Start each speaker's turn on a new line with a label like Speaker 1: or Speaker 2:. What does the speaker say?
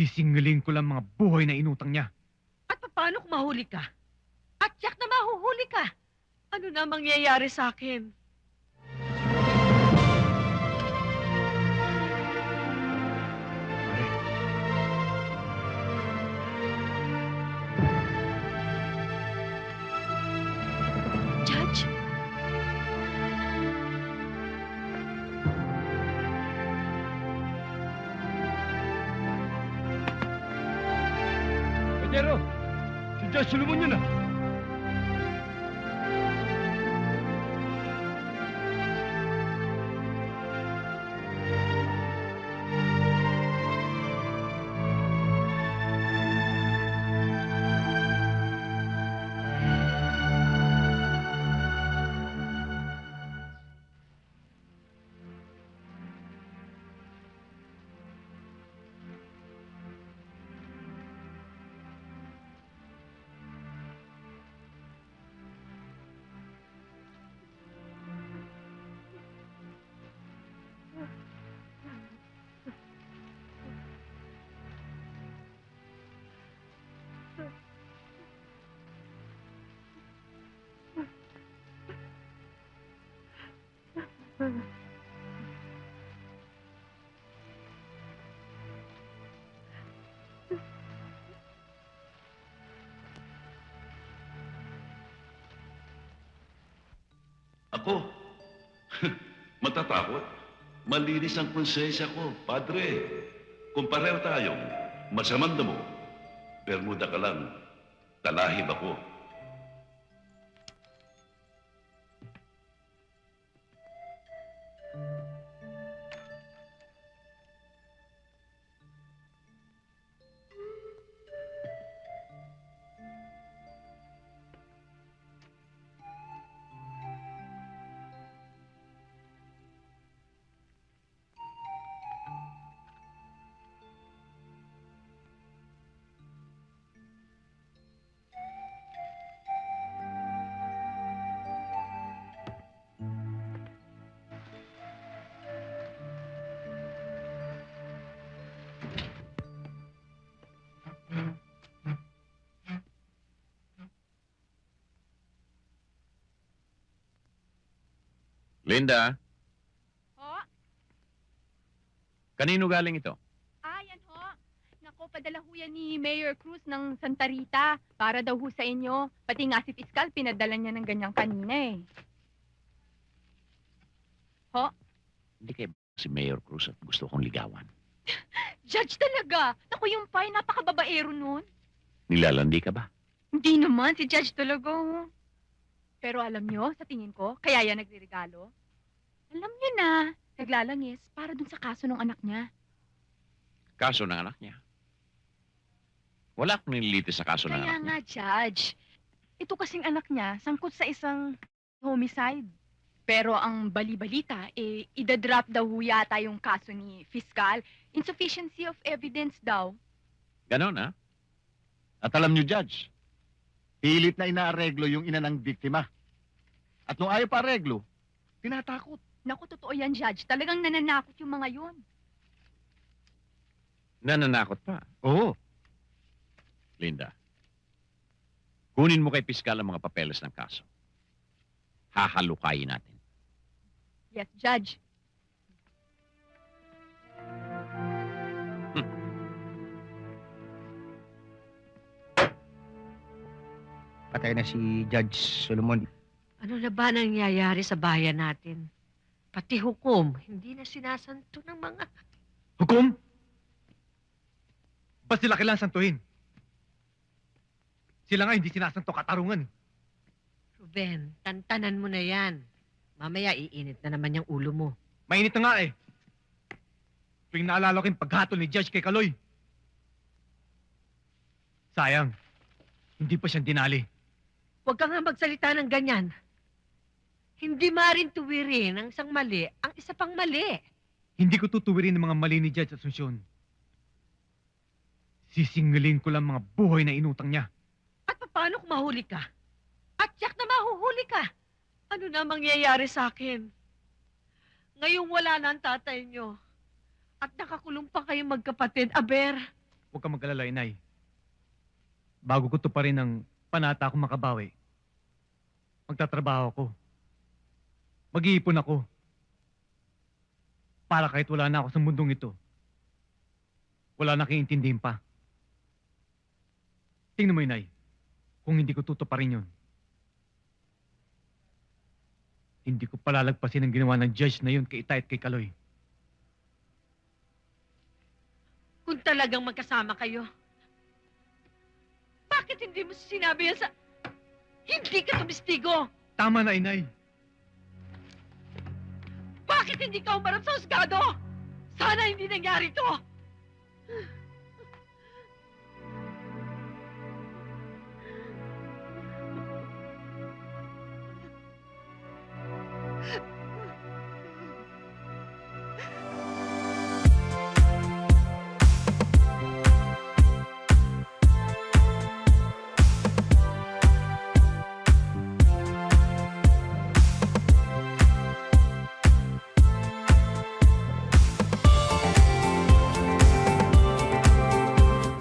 Speaker 1: Sisingilin ko lang mga buhay na inutang niya.
Speaker 2: At paano kung mahuli ka? At yak na mahuhuli ka? Ano na mangyayari sa akin?
Speaker 1: Panyero! Si Josh Solomon yun!
Speaker 3: Ako? Matatakot? Malinis ang konsensya ko, padre. Kung pareho tayong masamang damo, Bermuda ka lang, talahib ako.
Speaker 4: Linda,
Speaker 5: Ho?
Speaker 4: kanino galing ito?
Speaker 5: Ah, yan ho. Nako, padala ho yan ni Mayor Cruz ng Santa Rita para daw ho sa inyo. Pati nga si Fiskal, pinadala niya ng ganyang kanina eh.
Speaker 4: Hindi kay si Mayor Cruz at gusto kong ligawan.
Speaker 5: Judge talaga! Naku, yung pay, napakababaero nun.
Speaker 4: Nilalandi ka ba?
Speaker 5: Hindi naman, si Judge talaga ho. Pero alam nyo, sa tingin ko, kaya yan nagre-regalo. Alam nyo na, naglalangis para dun sa kaso ng anak niya.
Speaker 4: Kaso ng anak niya. Wala akong nililitis sa kaso ng
Speaker 5: Kaya
Speaker 4: anak niya.
Speaker 5: nga, Judge. Ito kasing anak niya, sangkot sa isang homicide. Pero ang bali-balita, eh, idadrop daw ho yata yung kaso ni Fiscal. Insufficiency of evidence daw.
Speaker 4: Ganon, ha?
Speaker 6: At alam niyo, Judge, pilit na inaareglo yung ina ng biktima. At nung ayaw pa areglo, tinatakot.
Speaker 5: Naku, totoo yan, Judge. Talagang nananakot yung mga yun.
Speaker 4: Nananakot pa.
Speaker 6: Oo.
Speaker 4: Linda, kunin mo kay Piskal ang mga papeles ng kaso. Hahalukayin natin.
Speaker 5: Yes, Judge.
Speaker 6: Patay na si Judge Solomon.
Speaker 2: Ano na ba nangyayari sa bayan natin? Pati hukom, hindi na sinasanto ng mga...
Speaker 1: Hukom! Ba't sila kailangan santuhin? Sila nga hindi sinasanto katarungan.
Speaker 2: Ruben, tantanan mo na yan. Mamaya iinit na naman yung ulo mo.
Speaker 1: Mainit na nga eh. Tuwing naalala ko yung paghatol ni Judge kay Kaloy. Sayang, hindi pa siya dinali.
Speaker 2: Huwag ka nga magsalita ng ganyan. Hindi marin tuwirin ang isang mali ang isa pang mali.
Speaker 1: Hindi ko tutuwirin ng mga mali ni Judge Asuncion. Sisingilin ko lang mga buhay na inutang niya.
Speaker 2: At paano kung mahuli ka? At yak na mahuhuli ka? Ano na mangyayari sa akin? Ngayong wala na ang tatay nyo. At nakakulong pa kayong magkapatid, Aber.
Speaker 1: Huwag kang mag-alala, inay. Bago ko to pa rin ng panata akong makabawi, magtatrabaho ako. Mag-iipon ako. Para kahit wala na ako sa mundong ito, wala na kiintindihin pa. Tingnan mo, inay. Kung hindi ko tutuparin yun, hindi ko palalagpasin ang ginawa ng judge na yun kay Itay at kay Kaloy.
Speaker 2: Kung talagang magkasama kayo, bakit hindi mo sinabi yan sa... Hindi ka tumistigo!
Speaker 1: Tama na, inay.
Speaker 2: Bakit hindi ka umarap sa husgado? Sana hindi nangyari to!